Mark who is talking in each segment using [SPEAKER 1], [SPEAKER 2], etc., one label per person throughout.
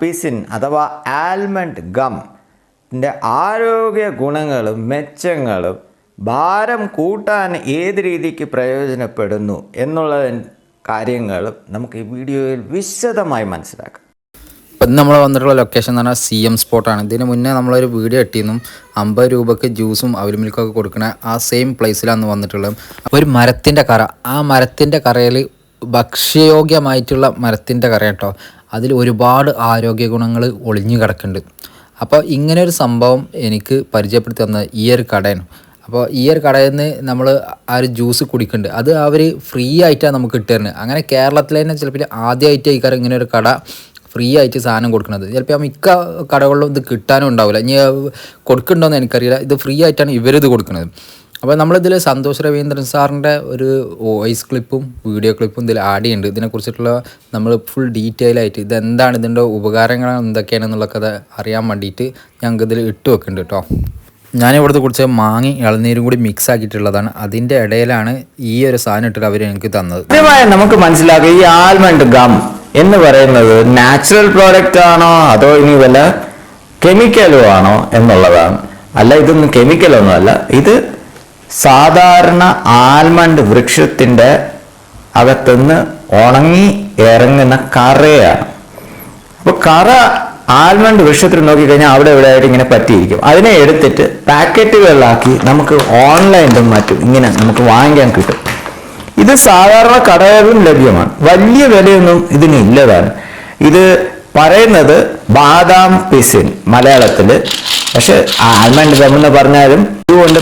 [SPEAKER 1] Pisin അഥവാ almond gum ആരോഗ്യ ഗുണങ്ങളും മെച്ചങ്ങളും ഭാരം കൂട്ടാൻ ഏത് രീതിക്ക് പ്രയോജനപ്പെടുന്നു എന്നുള്ള കാര്യങ്ങളും നമുക്ക് ഈ വീഡിയോയിൽ വിശദമായി മനസ്സിലാക്കാം.
[SPEAKER 2] ഇപ്പം നമ്മൾ വന്നിട്ടുള്ള ലൊക്കേഷൻ എന്ന് പറഞ്ഞാൽ സി എം സ്പോട്ടാണ് ഇതിന് മുന്നേ നമ്മളൊരു വീഡിയോ ഇട്ടിരുന്നു. അമ്പത് രൂപയ്ക്ക് ജ്യൂസും അവൽ മിൽക്കൊക്കെ കൊടുക്കുന്ന ആ സെയിം പ്ലേസിലാണ് വന്നിട്ടുള്ളത്. ഒരു മരത്തിന്റെ കറ ആ മരത്തിന്റെ കറയിൽ ഭക്ഷ്യയോഗ്യമായിട്ടുള്ള മരത്തിന്റെ കറ കേട്ടോ അതിൽ ഒരുപാട് ആരോഗ്യ ഗുണങ്ങൾ ഒളിഞ്ഞു കിടക്കുന്നുണ്ട്. അപ്പോൾ ഇങ്ങനെ ഒരു സംഭവം എനിക്ക് പരിചയപ്പെടുത്തി തന്ന ഈ ഒരു കടയാണ്. അപ്പോൾ ഈ ഒരു കടയിൽ നിന്ന് നമ്മൾ ആ ഒരു ജ്യൂസ് കുടിക്കുന്നുണ്ട്. അത് അവർ ഫ്രീ ആയിട്ടാണ് നമുക്ക് കിട്ടുന്നത്. അങ്ങനെ കേരളത്തിൽ തന്നെ ചിലപ്പോൾ ആദ്യമായിട്ട് ആയിക്കാർ ഇങ്ങനെ ഒരു കട ഫ്രീ ആയിട്ട് സാധനം കൊടുക്കുന്നത്. ചിലപ്പോൾ മിക്ക കടകളിലും ഇത് കിട്ടാനും ഉണ്ടാവില്ല. ഇനി കൊടുക്കുന്നുണ്ടോയെന്ന് എനിക്കറിയില്ല. ഇത് ഫ്രീ ആയിട്ടാണ് ഇവരിത് കൊടുക്കുന്നത്. അപ്പോൾ നമ്മളിതിൽ സന്തോഷ് രവീന്ദ്രൻ സാറിന്റെ ഒരു വോയിസ് ക്ലിപ്പും വീഡിയോ ക്ലിപ്പും ഇതിൽ ആഡ് ചെയ്യുന്നുണ്ട് ഇതിനെക്കുറിച്ചിട്ടുള്ള നമ്മൾ ഫുൾ ഡീറ്റെയിൽ ആയിട്ട് ഇതെന്താണ് ഇതിന്റെ ഉപകാരങ്ങൾ എന്തൊക്കെയാണെന്നുള്ളതൊക്കെ അത് അറിയാൻ വേണ്ടിയിട്ട് ഞങ്ങൾക്ക് ഇതിൽ ഇട്ട് വെക്കുന്നുണ്ട് കേട്ടോ ഞാനിവിടുത്തെ കുറിച്ച് മാങ്ങി ഇളനീരും കൂടി മിക്സ് ആക്കിയിട്ടുള്ളതാണ്. അതിന്റെ ഇടയിലാണ് ഈ ഒരു സാധനം ഇട്ടിട്ട് അവർ എനിക്ക് തന്നത്.
[SPEAKER 1] നമുക്ക് മനസ്സിലാക്കുക ഈ ആൽമണ്ട് ഗം എന്ന് പറയുന്നത് നാച്ചുറൽ പ്രോഡക്റ്റ് ആണോ അതോ ഇനി വല്ല കെമിക്കലോ ആണോ എന്നുള്ളതാണ്. അല്ല ഇതൊന്നും കെമിക്കലൊന്നും അല്ല ഇത് സാധാരണ ആൽമണ്ട് വൃക്ഷത്തിന്റെ അകത്തുനിന്ന് ഉണങ്ങി ഇറങ്ങുന്ന കറയാണ്. അപ്പോൾ കറ ആൽമണ്ട് വൃക്ഷത്തിൽ നോക്കിക്കഴിഞ്ഞാൽ അവിടെ ഇവിടെ ആയിട്ട് ഇങ്ങനെ പറ്റിയിരിക്കും. അതിനെ എടുത്തിട്ട് പാക്കറ്റുകളിലാക്കി നമുക്ക് ഓൺലൈനിലും മറ്റും ഇങ്ങനെ നമുക്ക് വാങ്ങിക്കാൻ കിട്ടും. ഇത് സാധാരണ കടകളിലും ലഭ്യമാണ്. വലിയ വിലയൊന്നും ഇതിന് ഇല്ലതാണ്. ഇത് പറയുന്നത് ബാദാം പിസിൻ മലയാളത്തിൽ. പക്ഷെ ആൽമണ്ട് ഗം എന്ന് പറഞ്ഞാലും ഇതുകൊണ്ട്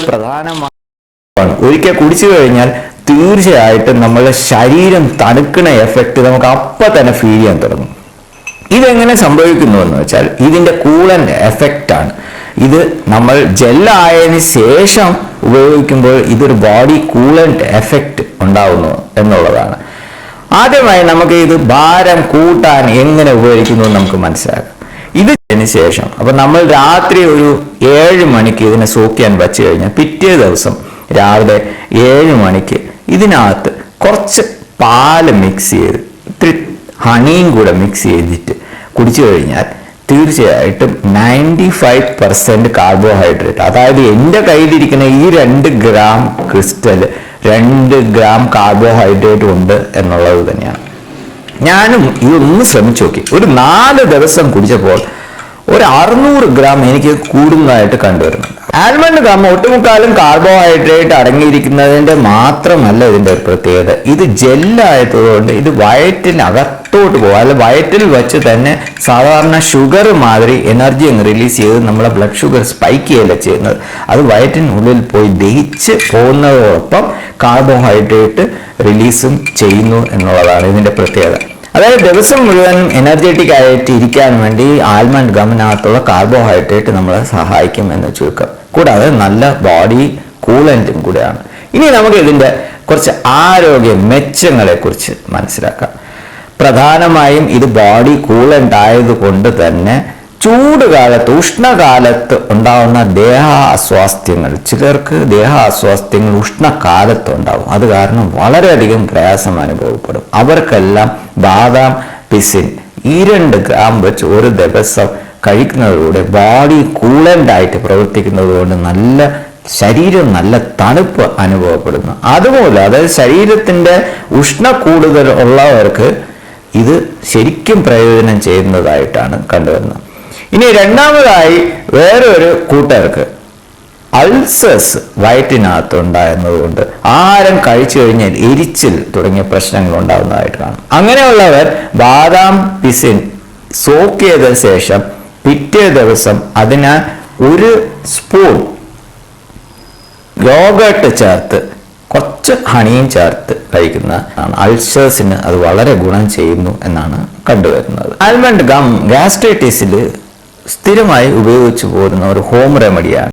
[SPEAKER 1] പ്രധാനമാണ് ഒരിക്കൽ കുടിച്ചു കഴിഞ്ഞാൽ തീർച്ചയായിട്ടും നമ്മളുടെ ശരീരം തണുക്കണ എഫക്റ്റ് നമുക്ക് അപ്പൊ തന്നെ ഫീൽ ചെയ്യാൻ തുടങ്ങും. ഇതെങ്ങനെ സംഭവിക്കുന്നു എന്ന് വെച്ചാൽ ഇതിന്റെ കൂളൻ എഫക്റ്റ് ആണ്. ഇത് നമ്മൾ ജെല്ലായതിനു ശേഷം ഉപയോഗിക്കുമ്പോൾ ഇതൊരു ബോഡി കൂളന്റ് എഫക്റ്റ് ഉണ്ടാവുന്നു എന്നുള്ളതാണ്. ആദ്യമായി നമുക്ക് ഇത് ഭാരം കൂട്ടാൻ എങ്ങനെ ഉപയോഗിക്കുന്നു എന്ന് നമുക്ക് മനസ്സിലാക്കാം. ഇത് ഇതിന് ശേഷം അപ്പൊ നമ്മൾ രാത്രി ഒരു ഏഴ് മണിക്ക് ഇതിനെ സൂക്കിയാൻ വച്ചു കഴിഞ്ഞാൽ പിറ്റേ ദിവസം രാവിലെ ഏഴ് മണിക്ക് ഇതിനകത്ത് കുറച്ച് പാൽ മിക്സ് ചെയ്ത് ഇത്തിരി ഹണിയും കൂടെ മിക്സ് ചെയ്തിട്ട് കുടിച്ചു കഴിഞ്ഞാൽ തീർച്ചയായിട്ടും നയന്റി ഫൈവ് പെർസെന്റ് കാർബോഹൈഡ്രേറ്റ് അതായത് എന്റെ കയ്യിലിരിക്കുന്ന ഈ രണ്ട് ഗ്രാം ക്രിസ്റ്റൽ രണ്ട് ഗ്രാം കാർബോഹൈഡ്രേറ്റ് ഉണ്ട് എന്നുള്ളത് തന്നെയാണ്. ഞാനും ഇതൊന്ന് ശ്രമിച്ചു നോക്കി. ഒരു നാല് ദിവസം കുടിച്ചപ്പോൾ ഒരു അറുന്നൂറ് ഗ്രാം എനിക്ക് കൂടുന്നതായിട്ട് കണ്ടുവരുന്നുണ്ട്. ആൽമണ്ട് ഗം ഒട്ടുമുക്കാലും കാർബോഹൈഡ്രേറ്റ് അടങ്ങിയിരിക്കുന്നതിന്റെ മാത്രമല്ല ഇതിന്റെ ഒരു പ്രത്യേകത. ഇത് ജെല്ലായതുകൊണ്ട് ഇത് വയറ്റിനകത്തോട്ട് പോകും. അല്ല വയറ്റിൽ വെച്ച് തന്നെ സാധാരണ ഷുഗർ മാതിരി എനർജി അങ്ങ് റിലീസ് ചെയ്ത് നമ്മളെ ബ്ലഡ് ഷുഗർ സ്പൈക്ക് ചെയ്യല്ല ചെയ്യുന്നത്. അത് വയറ്റിനുള്ളിൽ പോയി ദഹിച്ച് പോകുന്നതോടൊപ്പം കാർബോഹൈഡ്രേറ്റ് റിലീസും ചെയ്യുന്നു എന്നുള്ളതാണ് ഇതിന്റെ പ്രത്യേകത. അതായത് ദിവസം മുഴുവൻ എനർജറ്റിക് ആയിട്ട് ഇരിക്കാൻ വേണ്ടി ആൽമണ്ട് ഗമിനകത്തുള്ള കാർബോഹൈഡ്രേറ്റ് നമ്മളെ സഹായിക്കും എന്ന് ചുരുക്കം. കൂടാതെ നല്ല ബോഡി കൂളന്റും കൂടെയാണ്. ഇനി നമുക്ക് ഇതിന്റെ കുറച്ച് ആരോഗ്യ മെച്ചങ്ങളെ കുറിച്ച് മനസ്സിലാക്കാം. പ്രധാനമായും ഇത് ബോഡി കൂളന്റ് ആയതുകൊണ്ട് തന്നെ ചൂട് കാലത്ത് ഉഷ്ണകാലത്ത് ഉണ്ടാവുന്ന ദേഹ അസ്വാസ്ഥ്യങ്ങൾ ചിലർക്ക് ദേഹ അസ്വാസ്ഥ്യങ്ങൾ ഉഷ്ണകാലത്ത് ഉണ്ടാവും അത് കാരണം വളരെയധികം പ്രയാസം അനുഭവപ്പെടും. അവർക്കെല്ലാം ബാദാം പിസിൻ ഈ രണ്ട് ഗ്രാം വെച്ച് ഒരു ദിവസം കഴിക്കുന്നതിലൂടെ ബോഡി കൂളന്റ് ആയിട്ട് പ്രവർത്തിക്കുന്നത് കൊണ്ട് നല്ല ശരീരം നല്ല തണുപ്പ് അനുഭവപ്പെടുന്നു. അതുപോലെ അതായത് ശരീരത്തിന്റെ ഉഷ്ണ കൂടുതൽ ഉള്ളവർക്ക് ഇത് ശരിക്കും പ്രയോജനം ചെയ്യുന്നതായിട്ടാണ് കണ്ടുവരുന്നത്. ഇനി രണ്ടാമതായി വേറൊരു കൂട്ടുകാർക്ക് അൾസേഴ്സ് വയറ്റിനകത്ത് ഉണ്ടായിരുന്നതുകൊണ്ട് ആഹാരം കഴിച്ചു കഴിഞ്ഞാൽ എരിച്ചിൽ തുടങ്ങിയ പ്രശ്നങ്ങൾ ഉണ്ടാകുന്നതായിട്ട് കാണും. അങ്ങനെയുള്ളവർ ബാദാം പിസിൻ സോക്ക് ചെയ്ത ശേഷം പിറ്റേ ദിവസം അതിന് ഒരു സ്പൂൺ യോഗട്ട് ചേർത്ത് കുറച്ച് ഹണിയും ചേർത്ത് കഴിക്കുന്ന അൾസേഴ്സിന് അത് വളരെ ഗുണം ചെയ്യുന്നു എന്നാണ് കണ്ടുവരുന്നത്. ആൽമണ്ട് ഗം ഗ്യാസ്ട്രൈറ്റിസിൽ സ്ഥിരമായി ഉപയോഗിച്ചു പോരുന്ന ഒരു ഹോം റെമഡിയാണ്